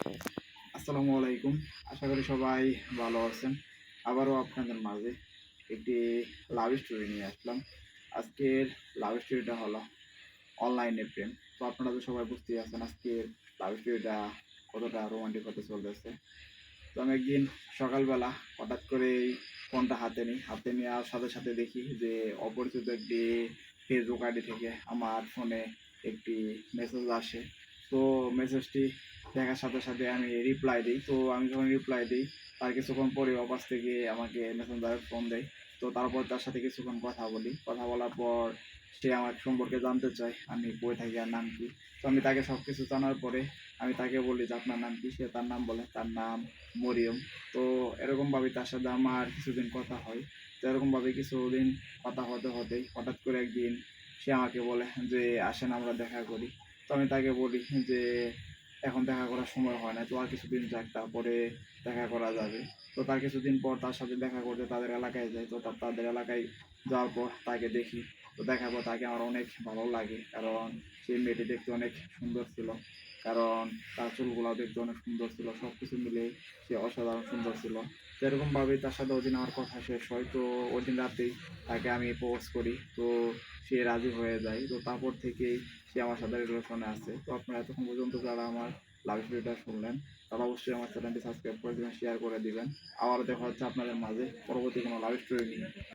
আসসালামু আলাইকুম। আশা করি সবাই ভালো আছেন। আবারও আপনাদের মাঝে একটি লাভ স্টোরি নিয়ে আসলাম। আজকের লাভ স্টোরিটা হলো অনলাইনে প্রেম। তো আপনারা তো সবাই বুঝতেই আছেন আজকের লাভ স্টোরিটা কতটা রোমান্টিক হতে চলতেছে। তো আমি একদিন সকালবেলা হঠাৎ করে ফোনটা হাতে নিই। হাতে নেওয়ার সাথে সাথে দেখি যে অপরিচিত একটি ফেসবুক আইডি থেকে আমার ফোনে একটি মেসেজ আসে। তো মেসেজটি দেখার সাথে সাথে আমি রিপ্লাই দিই। তো আমি যখন রিপ্লাই দিই, তার কিছুক্ষণ পরে অপাস থেকে আমাকে মেসেঞ্জারে ফোন দেয়। তো তারপর তার সাথে কিছুক্ষণ কথা বলি। কথা বলার পর সে আমার সম্পর্কে জানতে চায়, আমি কই থাকি আর নাম কি। তো আমি তাকে সব কিছু জানার পরে আমি তাকে বলি যে, আপনার নাম কি? সে তার নাম বলে, তার নাম মরিয়ম। তো এরকমভাবে তার সাথে আমার কিছুদিন কথা হয়। তো এরকমভাবে কিছুদিন কথা হতে হতে হঠাৎ করে একদিন সে আমাকে বলে যে, আসেন, আমরা দেখা করি। তো আমি তাকে বলি যে এখন দেখা করার সময় হয় না, তো আর কিছুদিন যাক, তারপরে দেখা করা যাবে। তো তার কিছুদিন পর তার সাথে দেখা করতে তাদের এলাকায় যাই, তো তাদের এলাকায় যাওয়ার পর তাকে দেখি। তো পর তাকে আমার অনেক ভালো লাগে, কারণ সেই মেয়েটি দেখতে অনেক সুন্দর ছিল, কারণ তার চুলগুলো দেখতে অনেক সুন্দর ছিল সব কিছু মিলে সে অসাধারণ সুন্দর ছিল। তো এরকমভাবেই তার সাথে ওই দিন আমার কথা শেষ হয়, তো ওই দিন রাতেই তাকে আমি পোস্ট করি, তো সে রাজি হয়ে যায়, তো তারপর থেকেই সে আমার সাথে রিলেশনে আছে। তো আপনারা এতক্ষণ পর্যন্ত যারা আমার লাভ স্টোরিটা শুনলেন, তারা অবশ্যই আমার চ্যানেলটি সাবস্ক্রাইব করে দিবেন শেয়ার করে দিবেন। আবার দেখা হচ্ছে আপনাদের মাঝে, পরবর্তী কোনো লাভ স্টোরি নিয়ে।